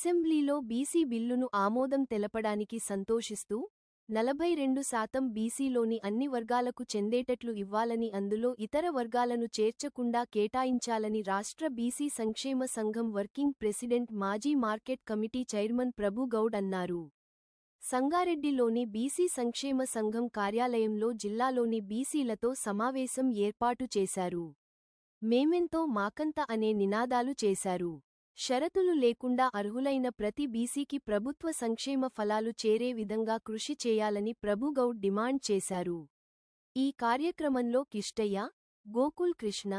అసెంబ్లీలో బీసీ బిల్లును ఆమోదం తెలపడానికి సంతోషిస్తూ నలభై రెండు శాతం బీసీలోని అన్ని వర్గాలకు చెందేటట్లు ఇవ్వాలని అందులో ఇతర వర్గాలను చేర్చకుండా కేటాయించాలని రాష్ట్ర బీసీ సంక్షేమ సంఘం వర్కింగ్ ప్రెసిడెంట్ మాజీ market committee chairman Prabhu Goud అన్నారు. సంగారెడ్డిలోని బీసీ సంక్షేమ సంఘం కార్యాలయంలో జిల్లాలోని బీసీలతో సమావేశం ఏర్పాటు చేశారు. మేమెంతో మాకంత అనే నినాదాలు చేశారు. షరతులు లేకుండా అర్హులైన ప్రతి బీసీకి ప్రభుత్వ సంక్షేమ ఫలాలు చేరే విధంగా కృషి చేయాలని ప్రభుగౌడ్ డిమాండ్ చేశారు. ఈ కార్యక్రమంలో కిష్టయ్య గోకుల్ కృష్ణ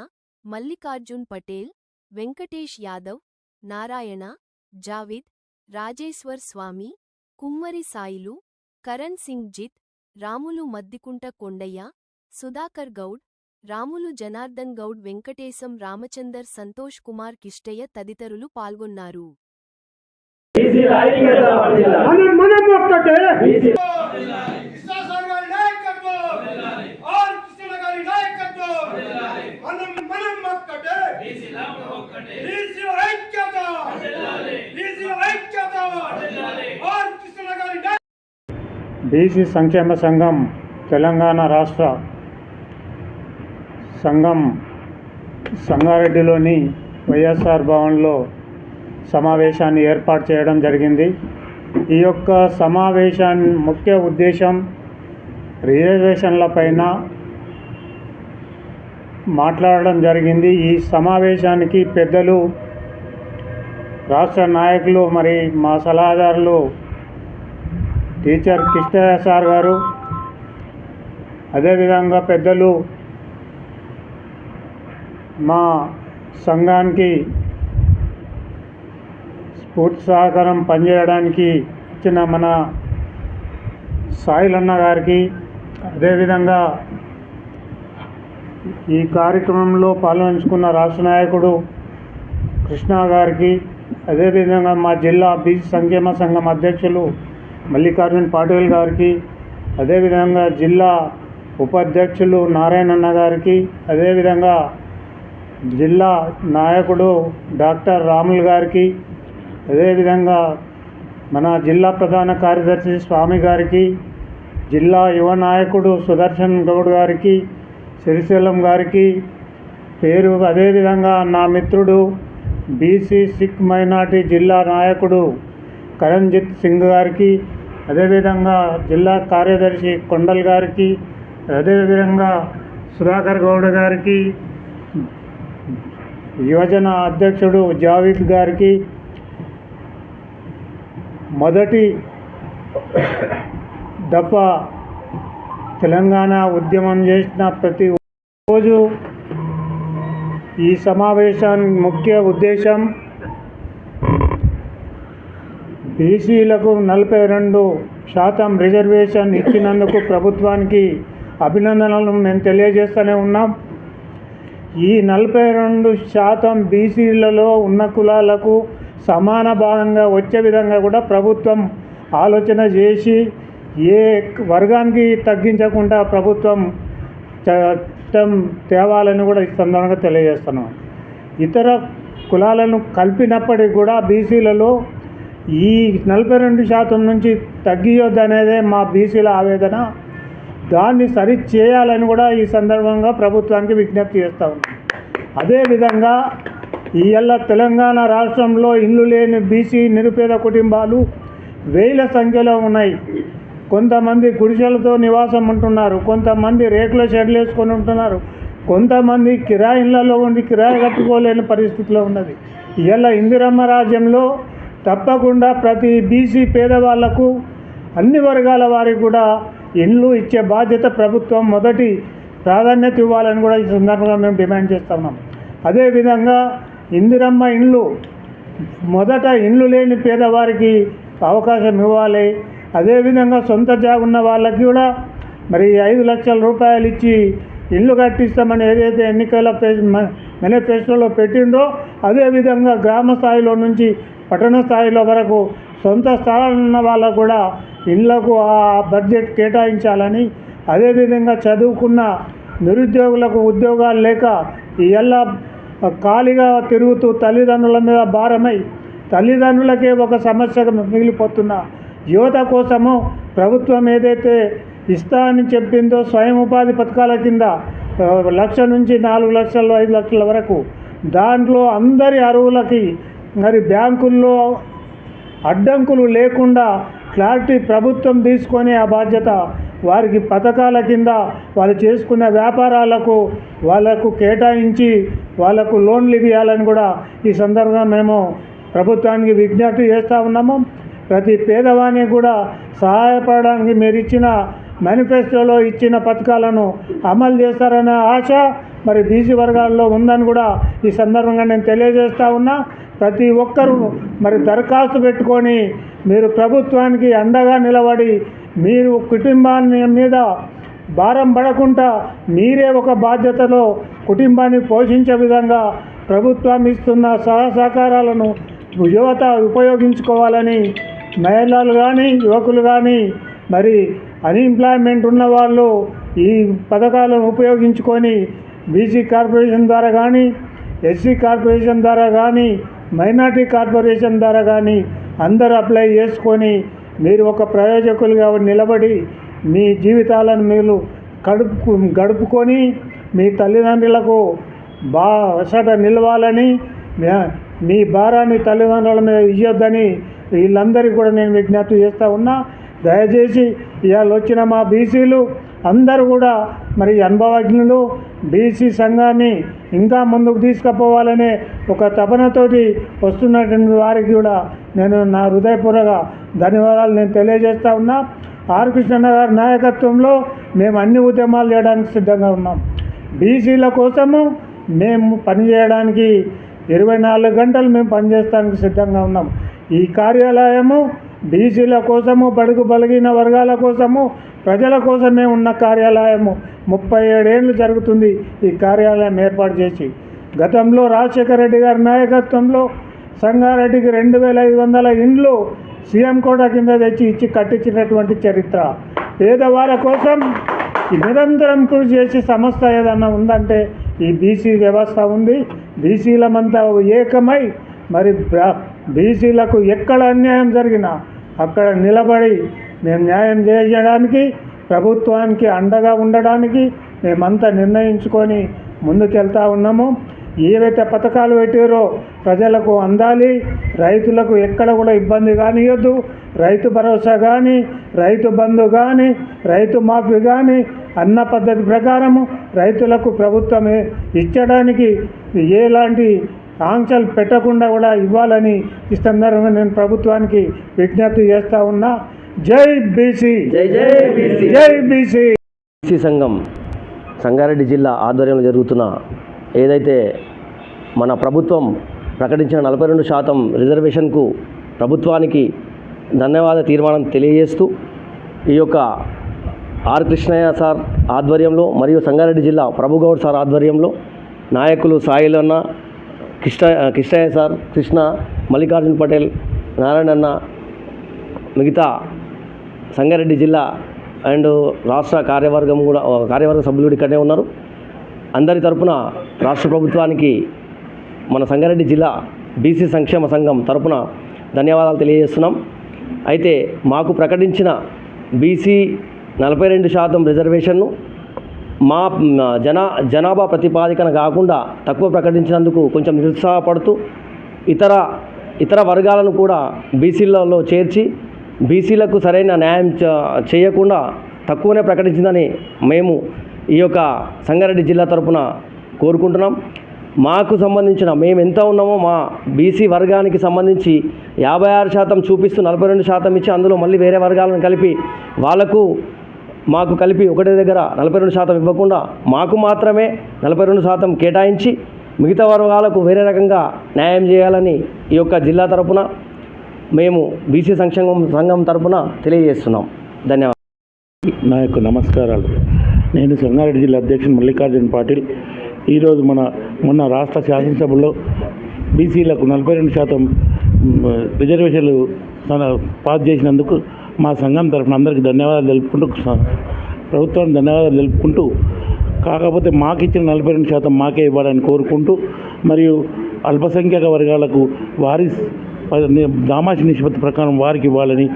మల్లికార్జున్ పటేల్ వెంకటేష్ యాదవ్ నారాయణ జావిద్ రాజేశ్వర్ స్వామి కుమ్మరి సాయిలు కరణ్ సింగ్ జిత్ రాములు మద్దికుంట కొండయ్య సుధాకర్ గౌడ్ రాములు జనార్దన్ గౌడ్ వెంకటేశం రామచందర్ సంతోష్ కుమార్ కిష్టయ్య తదితరులు పాల్గొన్నారు. బీసీ సంక్షేమ సంఘం తెలంగాణ రాష్ట్ర సంఘం సంగారెడ్డిలోని వైఎస్ఆర్ భవన్లో సమావేశాన్ని ఏర్పాటు చేయడం జరిగింది. ఈ యొక్క సమావేశాన్ని ముఖ్య ఉద్దేశం రిజర్వేషన్ల పైన మాట్లాడడం జరిగింది. ఈ సమావేశానికి పెద్దలు రాష్ట్ర నాయకులు మరి మా సలహాదారులు టీచర్ కృష్ణయ్య సార్ గారు అదేవిధంగా పెద్దలు మా సంఘానికి స్ఫూర్తి సహకారం పనిచేయడానికి ఇచ్చిన మన సాయిలన్న గారికి అదేవిధంగా ఈ కార్యక్రమంలో పాల్గొంచుకున్న రాష్ట్ర నాయకుడు కృష్ణ గారికి అదేవిధంగా మా జిల్లా బీసీ సంక్షేమ సంఘం అధ్యక్షులు మల్లికార్జున్ పాటిల్ గారికి అదేవిధంగా జిల్లా ఉపాధ్యక్షులు నారాయణన్న గారికి అదేవిధంగా జిల్లా నాయకుడు డాక్టర్ రాములు గారికి అదేవిధంగా మన జిల్లా ప్రధాన కార్యదర్శి స్వామి గారికి జిల్లా యువ నాయకుడు సుదర్శన్ గౌడ్ గారికి శ్రీశైలం గారికి పేరు అదేవిధంగా నా మిత్రుడు బీసీ సిక్ మైనార్టీ జిల్లా నాయకుడు కరణ్జిత్ సింగ్ గారికి అదేవిధంగా జిల్లా కార్యదర్శి కొండల్ గారికి అదేవిధంగా సుధాకర్ గౌడ్ గారికి యువజన అధ్యక్షుడు జావీద్ గారికి మొదటి దఫా తెలంగాణ ఉద్యమం చేసిన ప్రతి రోజు ఈ సమావేశానికి ముఖ్య ఉద్దేశం బీసీలకు నలభై రెండు శాతం రిజర్వేషన్ ఇచ్చినందుకు ప్రభుత్వానికి అభినందనలు. మేము తెలియజేస్తూనే ఉన్నాం. ఈ నలభై రెండు శాతం బీసీలలో ఉన్న కులాలకు సమాన భాగంగా వచ్చే విధంగా కూడా ప్రభుత్వం ఆలోచన చేసి ఏ వర్గానికి తగ్గించకుండా ప్రభుత్వం చట్టం తేవాలని కూడా ఈ సందర్భంగా తెలియజేస్తున్నాం. ఇతర కులాలను కలిపినప్పటికీ కూడా బీసీలలో ఈ నలభై రెండు శాతం నుంచి తగ్గియొద్దనేదే మా బీసీల ఆవేదన. దాన్ని సరి చేయాలని కూడా ఈ సందర్భంగా ప్రభుత్వానికి విజ్ఞప్తి చేస్తూ ఉన్నాం. అదేవిధంగా ఇవాళ తెలంగాణ రాష్ట్రంలో ఇల్లు లేని బీసీ నిరుపేద కుటుంబాలు వేల సంఖ్యలో ఉన్నాయి. కొంతమంది గుడిసెలతో నివాసం ఉంటున్నారు. కొంతమంది రేకుల షెడ్లు వేసుకొని ఉంటున్నారు. కొంతమంది కిరాయిళ్ళలో ఉండి కిరాయి కట్టుకోలేని పరిస్థితిలో ఉన్నది. ఇవాళ ఇందిరమ్మ రాజ్యంలో తప్పకుండా ప్రతి బీసీ పేదవాళ్ళకు అన్ని వర్గాల వారికి కూడా ఇండ్లు ఇచ్చే బాధ్యత ప్రభుత్వం మొదటి ప్రాధాన్యత ఇవ్వాలని కూడా ఈ సందర్భంగా మేము డిమాండ్ చేస్తున్నాం అదేవిధంగా ఇందిరమ్మ ఇండ్లు మొదట ఇండ్లు లేని పేదవారికి అవకాశం ఇవ్వాలి. అదేవిధంగా సొంత జాగా ఉన్న వాళ్ళకి కూడా మరి ఐదు లక్షల రూపాయలు ఇచ్చి ఇల్లు కట్టిస్తామని ఏదైతే ఎన్నికల మేనిఫెస్టోలో పెట్టిందో అదేవిధంగా గ్రామ స్థాయిలో నుంచి పట్టణ స్థాయిలో వరకు సొంత స్థలాలు ఉన్న వాళ్ళకు కూడా ఇళ్ళకు ఆ బడ్జెట్ కేటాయించాలని అదేవిధంగా చదువుకున్న నిరుద్యోగులకు ఉద్యోగాలు లేక ఇళ్ళ ఖాళీగా తిరుగుతూ తల్లిదండ్రుల మీద భారమై తల్లిదండ్రులకే ఒక సమస్యగా మిగిలిపోతున్న యువత కోసము ప్రభుత్వం ఏదైతే ఇస్తా అని చెప్పిందో స్వయం ఉపాధి పథకాల కింద లక్ష నుంచి నాలుగు లక్షలు ఐదు లక్షల వరకు దాంట్లో అందరి అరువులకి మరి బ్యాంకుల్లో అడ్డంకులు లేకుండా క్లారిటీ ప్రభుత్వం తీసుకొని ఆ బాధ్యత వారికి పథకాల కింద వాళ్ళు చేసుకున్న వ్యాపారాలకు వాళ్ళకు కేటాయించి వాళ్ళకు లోన్లు ఇవ్వాలని కూడా ఈ సందర్భంగా మేము ప్రభుత్వానికి విజ్ఞప్తి చేస్తూ ఉన్నాము. ప్రతి పేదవానికి కూడా సహాయపడడానికి మీరు ఇచ్చిన మేనిఫెస్టోలో ఇచ్చిన పథకాలను అమలు చేస్తారనే ఆశ మరి బీసీ వర్గాల్లో ఉందని కూడా ఈ సందర్భంగా నేను తెలియజేస్తా ఉన్నా. ప్రతి ఒక్కరూ మరి దరఖాస్తు పెట్టుకొని మీరు ప్రభుత్వానికి అండగా నిలబడి మీరు కుటుంబాన్ని మీద భారం పడకుండా మీరే ఒక బాధ్యతలో కుటుంబాన్ని పోషించే విధంగా ప్రభుత్వం ఇస్తున్న సహా సహకారాలను యువత ఉపయోగించుకోవాలని మహిళలు కానీ యువకులు కానీ మరి అన్ఎంప్లాయ్మెంట్ ఉన్న వాళ్ళు ఈ పథకాలను ఉపయోగించుకొని బీసీ కార్పొరేషన్ ద్వారా కానీ ఎస్సీ కార్పొరేషన్ ద్వారా కానీ మైనార్టీ కార్పొరేషన్ ద్వారా కానీ అందరూ అప్లై చేసుకొని మీరు ఒక ప్రయోజకులుగా నిలబడి మీ జీవితాలను మీరు గడుపు గడుపుకొని మీ తల్లిదండ్రులకు బా వసట నిలవాలని మీ భారాన్ని తల్లిదండ్రుల మీద ఇవ్వద్దని వీళ్ళందరికీ కూడా నేను విజ్ఞప్తి చేస్తూ ఉన్నా. దయచేసి ఇవాళ వచ్చిన మా బీసీలు అందరూ కూడా మరి అనుభవజ్ఞులు బీసీ సంఘాన్ని ఇంకా ముందుకు తీసుకుపోవాలనే ఒక తపనతోటి వస్తున్నటువంటి వారికి కూడా నేను నా హృదయపూర్వక ధన్యవాదాలు నేను తెలియజేస్తా ఉన్నా. ఆర్ కృష్ణన్న గారి నాయకత్వంలో మేము అన్ని ఉద్యమాలు చేయడానికి సిద్ధంగా ఉన్నాం. బీసీల కోసము మేము పనిచేయడానికి ఇరవై నాలుగు గంటలు మేము పనిచేయడానికి సిద్ధంగా ఉన్నాం. ఈ కార్యాలయము బీసీల కోసము బడుగు బలిగిన వర్గాల కోసము ప్రజల కోసమే ఉన్న కార్యాలయము. ముప్పై ఏడేళ్ళు జరుగుతుంది ఈ కార్యాలయం ఏర్పాటు చేసి. గతంలో రాజశేఖర రెడ్డి గారి నాయకత్వంలో సంగారెడ్డికి రెండు వేల ఐదు వందల ఇండ్లు సీఎం కోట కింద తెచ్చి ఇచ్చి కట్టించినటువంటి చరిత్ర. పేదవాళ్ళ కోసం నిరంతరం కృషి చేసి సంస్థ ఏదన్నా ఉందంటే ఈ బీసీ వ్యవస్థ ఉంది. బీసీలమంతా ఏకమై మరి బీసీలకు ఎక్కడ అన్యాయం జరిగినా అక్కడ నిలబడి మేము న్యాయం చేయడానికి ప్రభుత్వానికి అండగా ఉండడానికి మేమంతా నిర్ణయించుకొని ముందుకెళ్తా ఉన్నాము. ఏవైతే పథకాలు పెట్టారో ప్రజలకు అందాలి రైతులకు ఎక్కడ కూడా ఇబ్బంది కానియొద్దు. రైతు భరోసా కానీ రైతు బంధు కానీ రైతు మాఫీ కానీ అన్న పద్ధతి ప్రకారము రైతులకు ప్రభుత్వమే ఇచ్చడానికి ఎలాంటి ఆంక్షలు పెట్టకుండా కూడా ఇవ్వాలని ఈ సందర్భంగా నేను ప్రభుత్వానికి విజ్ఞప్తి చేస్తా ఉన్నా. జై బీసీ. జై జై బీసీ. జై బీసీ. బీసీ సంఘం సంగారెడ్డి జిల్లా ఆధ్వర్యంలో జరుగుతున్న ఏదైతే మన ప్రభుత్వం ప్రకటించిన నలభై రెండు శాతం రిజర్వేషన్కు ప్రభుత్వానికి ధన్యవాద తీర్మానం తెలియజేస్తూ ఈ యొక్క ఆర్ కృష్ణయ్య సార్ ఆధ్వర్యంలో మరియు సంగారెడ్డి జిల్లా ప్రభుగౌడ్ సార్ ఆధ్వర్యంలో నాయకులు సాయిలన్న కృష్ణ కృష్ణయ్య సార్ కృష్ణ మల్లికార్జున్ పటేల్ నారాయణన్న మిగతా సంగారెడ్డి జిల్లా అండ్ రాష్ట్ర కార్యవర్గం కూడా కార్యవర్గ సభ్యులు కూడా ఇక్కడే ఉన్నారు. అందరి తరపున రాష్ట్ర ప్రభుత్వానికి మన సంగారెడ్డి జిల్లా బీసీ సంక్షేమ సంఘం తరపున ధన్యవాదాలు తెలియజేస్తున్నాం. అయితే మాకు ప్రకటించిన బీసీ నలభై రెండు శాతం రిజర్వేషన్ను మా జనా జనాభా ప్రతిపాదికన కాకుండా తక్కువ ప్రకటించినందుకు కొంచెం నిరుత్సాహపడుతూ ఇతర ఇతర వర్గాలను కూడా బీసీలలో చేర్చి బీసీలకు సరైన న్యాయం చ- చేయకుండా తక్కువనే ప్రకటించిందని మేము ఈ యొక్క సంగారెడ్డి జిల్లా తరపున కోరుకుంటున్నాం. మాకు సంబంధించిన మేము ఎంత ఉన్నామో మా బీసీ వర్గానికి సంబంధించి యాభై ఆరు శాతం చూపిస్తూ నలభై రెండు శాతం ఇచ్చి అందులో మళ్ళీ వేరే వర్గాలను కలిపి వాళ్ళకు మాకు కలిపి ఒకటే దగ్గర నలభై రెండు శాతం ఇవ్వకుండా మాకు మాత్రమే నలభై రెండు శాతం కేటాయించి మిగతా వర్గాలకు వేరే రకంగా న్యాయం చేయాలని ఈ యొక్క జిల్లా తరపున మేము బీసీ సంక్షేమం సంఘం తరపున తెలియజేస్తున్నాం. ధన్యవాదాలు. నా యొక్క నమస్కారాలు. నేను సంగారెడ్డి జిల్లా అధ్యక్షుడు మల్లికార్జున పాటిల్. ఈరోజు మన మొన్న రాష్ట్ర శాసనసభలో బీసీలకు నలభై రెండు శాతం రిజర్వేషన్లు పాస్ చేసినందుకు మా సంఘం తరఫున అందరికీ ధన్యవాదాలు తెలుపుకుంటూ ప్రభుత్వానికి ధన్యవాదాలు తెలుపుకుంటూ కాకపోతే మాకు ఇచ్చిన నలభై రెండు శాతం మాకే ఇవ్వాలని కోరుకుంటూ మరియు అల్పసంఖ్యాక వర్గాలకు వారి దామాషి నిష్పత్తి ప్రకారం వారికి ఇవ్వాలని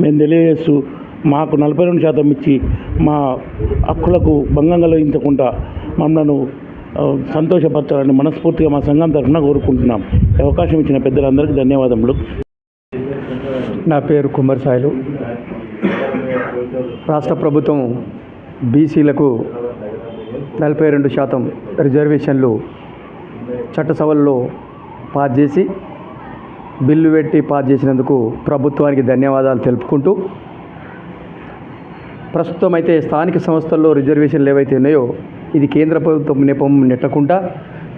మేము తెలియజేస్తూ మాకు నలభై రెండు శాతం ఇచ్చి మా హక్కులకు భంగం కలిగించకుండా మమ్మల్ని సంతోషపరచాలని మనస్ఫూర్తిగా మా సంఘం తరఫున కోరుకుంటున్నాం. అవకాశం ఇచ్చిన పెద్దలందరికీ ధన్యవాదములు. నా పేరు కుమార్ రాష్ట్ర ప్రభుత్వం బీసీలకు నలభై రెండు శాతం రిజర్వేషన్లు చట్టసభల్లో పాస్ చేసి బిల్లు పెట్టి పాస్ చేసినందుకు ప్రభుత్వానికి ధన్యవాదాలు తెలుపుకుంటూ ప్రస్తుతం అయితే స్థానిక సంస్థల్లో రిజర్వేషన్లు ఏవైతే ఉన్నాయో ఇది కేంద్ర ప్రభుత్వం నెపం నెట్టకుండా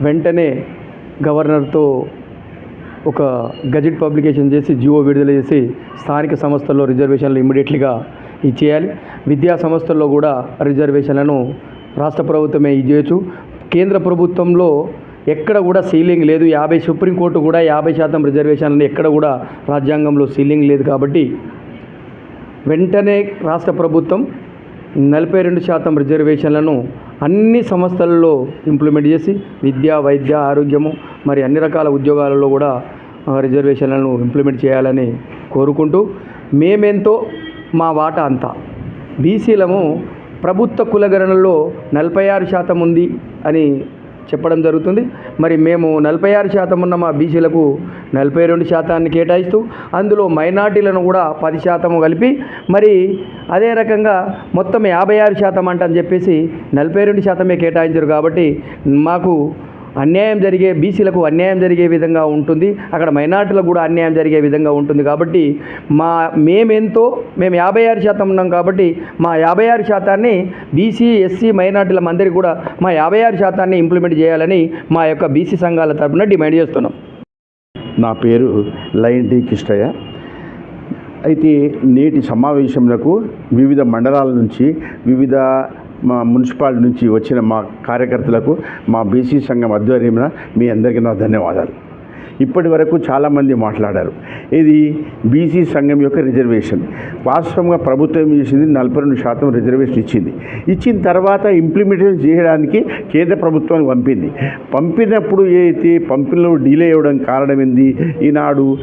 వెంటనే గవర్నర్తో ఒక గజెట్ పబ్లికేషన్ చేసి జియో విడుదల చేసి స్థానిక సంస్థల్లో రిజర్వేషన్లు ఇమ్మీడియట్లీగా ఇచ్చేయాలి. విద్యా సంస్థల్లో కూడా రిజర్వేషన్లను రాష్ట్ర ప్రభుత్వమే ఇచ్చేయచ్చు కేంద్ర ప్రభుత్వంలో ఎక్కడ కూడా సీలింగ్ లేదు. యాభై సుప్రీంకోర్టు కూడా యాభై శాతం రిజర్వేషన్లను ఎక్కడ కూడా రాజ్యాంగంలో సీలింగ్ లేదు కాబట్టి వెంటనే రాష్ట్ర ప్రభుత్వం నలభై రెండు శాతం రిజర్వేషన్లను అన్ని సంస్థలలో ఇంప్లిమెంట్ చేసి విద్య వైద్య ఆరోగ్యము మరి అన్ని రకాల ఉద్యోగాలలో కూడా రిజర్వేషన్లను ఇంప్లిమెంట్ చేయాలని కోరుకుంటూ మేమెంతో మా వాటా అంతా. బీసీలము ప్రభుత్వ కులగణనలో నలభై ఆరు శాతం ఉంది అని చెప్పడం జరుగుతుంది. మరి మేము నలభై ఆరు శాతం ఉన్న మా బీసీలకు నలభై రెండు శాతాన్ని కేటాయిస్తూ అందులో మైనార్టీలను కూడా పది శాతం కలిపి మరి అదే రకంగా మొత్తం యాభై ఆరు శాతం అంటని చెప్పేసి నలభై రెండు శాతమే కేటాయించారు కాబట్టి మాకు అన్యాయం జరిగే బీసీలకు అన్యాయం జరిగే విధంగా ఉంటుంది. అక్కడ మైనార్టీలకు కూడా అన్యాయం జరిగే విధంగా ఉంటుంది కాబట్టి మా మేమెంతో మేము యాభై ఆరు శాతం ఉన్నాం కాబట్టి మా యాభై ఆరు శాతాన్ని బీసీ ఎస్సీ మైనార్టీల మందరికి కూడా మా యాభై ఆరు శాతాన్ని ఇంప్లిమెంట్ చేయాలని మా యొక్క బీసీ సంఘాల తరఫున డిమాండ్ చేస్తున్నాం. నా పేరు లైన్ డి కిష్టయ్య. అయితే నేటి సమావేశంలో వివిధ మండలాల నుంచి వివిధ మా మున్సిపాలిటీ నుంచి వచ్చిన మా కార్యకర్తలకు మా బీసీ సంఘం ఆధ్వర్యంలో మీ అందరికీ నా ధన్యవాదాలు. ఇప్పటి వరకు చాలామంది మాట్లాడారు. ఇది బీసీ సంఘం యొక్క రిజర్వేషన్. వాస్తవంగా ప్రభుత్వం చేసింది నలభై రెండు శాతం రిజర్వేషన్ ఇచ్చింది. ఇచ్చిన తర్వాత ఇంప్లిమెంటేషన్ చేయడానికి కేంద్ర ప్రభుత్వానికి పంపింది. పంపినప్పుడు ఏదైతే పంపిణీలో డిలే అవ్వడం కారణం ఏంది? ఈనాడు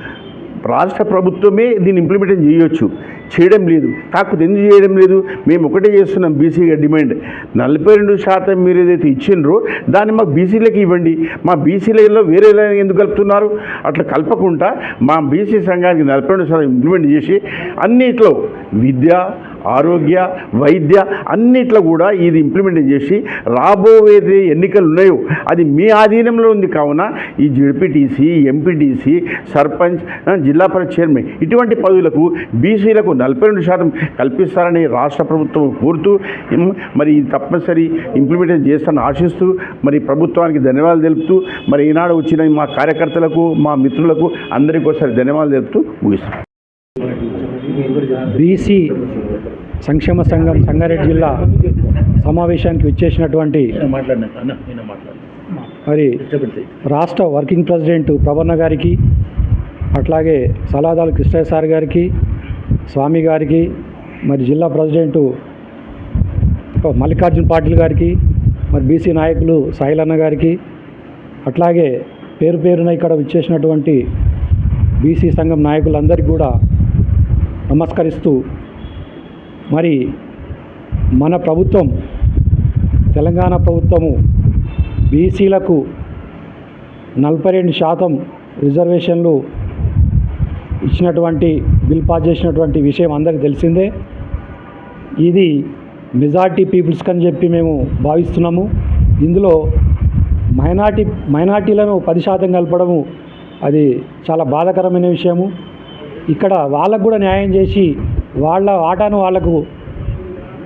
రాష్ట్ర ప్రభుత్వమే దీన్ని ఇంప్లిమెంటేషన్ చేయొచ్చు. చేయడం లేదు. కాకపోతే ఎందుకు చేయడం లేదు? మేము ఒకటే చేస్తున్నాం బీసీగా డిమాండ్ నలభై రెండు శాతం మీరు ఏదైతే ఇచ్చిండ్రో దాన్ని మాకు బీసీలకి ఇవ్వండి. మా బీసీలలో వేరే లైన్ ఎందుకు కలుపుతున్నారు? అట్లా కలపకుండా మా బీసీ సంఘానికి నలభై రెండు శాతం ఇంప్లిమెంట్ చేసి అన్నిట్లో విద్య ఆరోగ్య వైద్య అన్నిట్లో కూడా ఇది ఇంప్లిమెంట్ చేసి రాబోయేది ఎన్నికలు ఉన్నాయో అది మీ ఆధీనంలో ఉంది కావున ఈ జడ్పీటీసీ ఎంపీటీసీ సర్పంచ్ జిల్లా పరిషత్ చైర్మన్ ఇటువంటి పదవులకు బీసీలకు నలభై రెండు శాతం కల్పిస్తారని రాష్ట్ర ప్రభుత్వం కోరుతూ మరి ఇది తప్పనిసరి ఇంప్లిమెంటేషన్ చేస్తానని ఆశిస్తూ మరి ప్రభుత్వానికి ధన్యవాదాలు తెలుపుతూ మరి ఈనాడు వచ్చిన మా కార్యకర్తలకు మా మిత్రులకు అందరికీ ఒకసారి ధన్యవాదాలు తెలుపుతూ ముగిస్తాం బీసీ సంక్షేమ సంఘం సంగారెడ్డి జిల్లా సమావేశానికి విచ్చేసినటువంటి మరి రాష్ట్ర వర్కింగ్ ప్రెసిడెంట్ ప్రవన్న గారికి అట్లాగే సలాదాల కృష్ణయ్య సార్ గారికి స్వామి గారికి మరి జిల్లా ప్రెసిడెంటు మల్లికార్జున్ పాటిల్ గారికి మరి బీసీ నాయకులు సాయిలన్న గారికి అట్లాగే పేరు పేరున ఇక్కడ విచ్చేసినటువంటి బీసీ సంఘం నాయకులందరికీ కూడా నమస్కరిస్తూ మరి మన ప్రభుత్వం తెలంగాణ ప్రభుత్వము బీసీలకు నలభై రెండు శాతం రిజర్వేషన్లు ఇచ్చినటువంటి బిల్ పాస్ చేసినటువంటి విషయం అందరికీ తెలిసిందే. ఇది మెజార్టీ పీపుల్స్ అని చెప్పి మేము భావిస్తున్నాము. ఇందులో మైనార్టీ మైనార్టీలను పది శాతం కలపడము అది చాలా బాధాకరమైన విషయము. ఇక్కడ వాళ్ళకు కూడా న్యాయం చేసి వాళ్ళ ఆటను వాళ్ళకు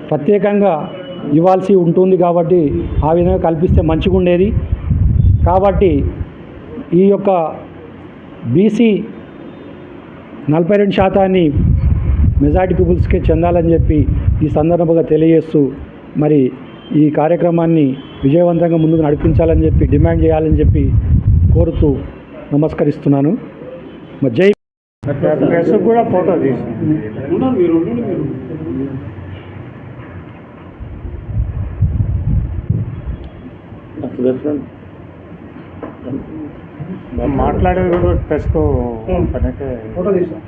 ప్రత్యేకంగా ఇవ్వాల్సి ఉంటుంది కాబట్టి ఆ విధంగా కల్పిస్తే మంచిగా ఉండేది కాబట్టి ఈ యొక్క బీసీ నలభై రెండు శాతాన్ని మెజార్టీ పీపుల్స్కే చెందాలని చెప్పి ఈ సందర్భంగా తెలియజేస్తూ మరి ఈ కార్యక్రమాన్ని విజయవంతంగా ముందుకు నడిపించాలని చెప్పి డిమాండ్ చేయాలని చెప్పి కోరుతూ నమస్కరిస్తున్నాను. జై ప్రెస్ కూడా ఫోటో తీసి. అసలు మాట్లాడేది కూడా ప్రెస్కు ఫోటో తీసాం